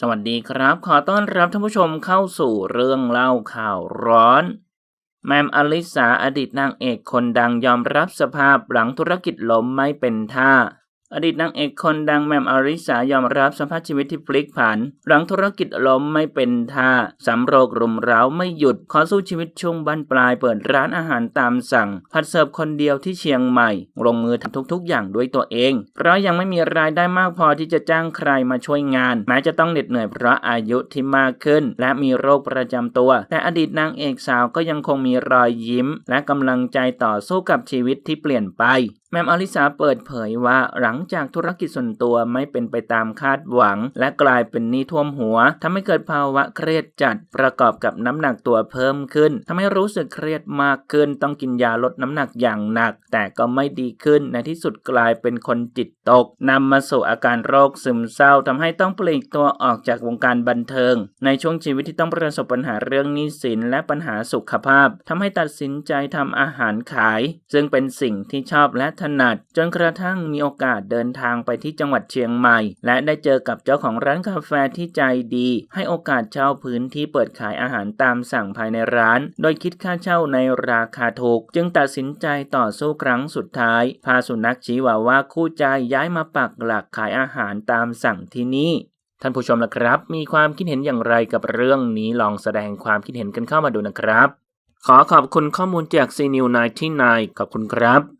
สวัสดีครับ ขอต้อนรับท่านผู้ชมเข้าสู่เรื่องเล่าข่าวร้อน แมมอลิสาอดีตนางเอกคนดังยอมรับสภาพหลังธุรกิจล้มไม่เป็นท่า อดีตนางเอกคนดังแมมอลิสายอมรับสภาพชีวิตที่พลิกผัน หลังธุรกิจล้มไม่เป็นท่าสำโรครุมเร้าไม่หยุด ขอสู้ชีวิตช่วงบั้นปลายเปิดร้านอาหารตามสั่ง ผัดเสิร์ฟคนเดียวที่เชียงใหม่ ลงมือทำทุกๆ อย่างด้วยตัวเอง เพราะยังไม่มีรายได้มากพอที่จะจ้างใครมาช่วยงาน แม้จะต้องเหน็ดเหนื่อยเพราะอายุที่มากขึ้น และมีโรคประจำตัว แต่อดีตนางเอกสาวก็ยังคงมีรอยยิ้ม และกำลังใจต่อสู้กับชีวิตที่เปลี่ยนไป แมมอลิสาเปิดเผยว่าหลังจากธุรกิจส่วนตัวไม่เป็นไปตามคาดหวัง และกลายเป็นหนี้ท่วมหัวทำให้เกิดภาวะเครียดจัดประกอบกับน้ำหนักตัวเพิ่มขึ้นทำให้รู้สึกเครียดมากขึ้น ต้องกินยาลดน้ำหนักอย่างหนัก แต่ก็ไม่ดีขึ้นในที่สุดกลายเป็นคนจิตตกนำมาสู่อาการโรคซึมเศร้าทำให้ต้องปลีกตัวออกจากวงการบันเทิง ในช่วงชีวิตที่ต้องประสบปัญหาเรื่องหนี้สินและปัญหาสุขภาพทำให้ตัดสินใจทำอาหารขาย ซึ่งเป็นสิ่งที่ชอบและถนัด จนกระทั่งมีโอกาสเดินทางไปที่จังหวัดเชียงใหม่ และได้เจอกับเจ้าของร้านกาแฟที่ใจดี ให้โอกาสเช่าพื้นที่เปิดขายอาหารตามสั่งภายในร้าน โดยคิดค่าเช่าในราคาถูก จึงตัดสินใจต่อสู้ครั้งสุดท้าย พาสุนัขชิวาว่าคู่ใจย้ายมาปักหลักขายอาหารตามสั่งที่นี่ท่านผู้ชมล่ะครับ มีความคิดเห็นอย่างไรกับเรื่องนี้ลองแสดงความคิดเห็นกันเข้ามาดูนะครับ ขอขอบคุณข้อมูลจาก c n e w 99ขอบคุณครับ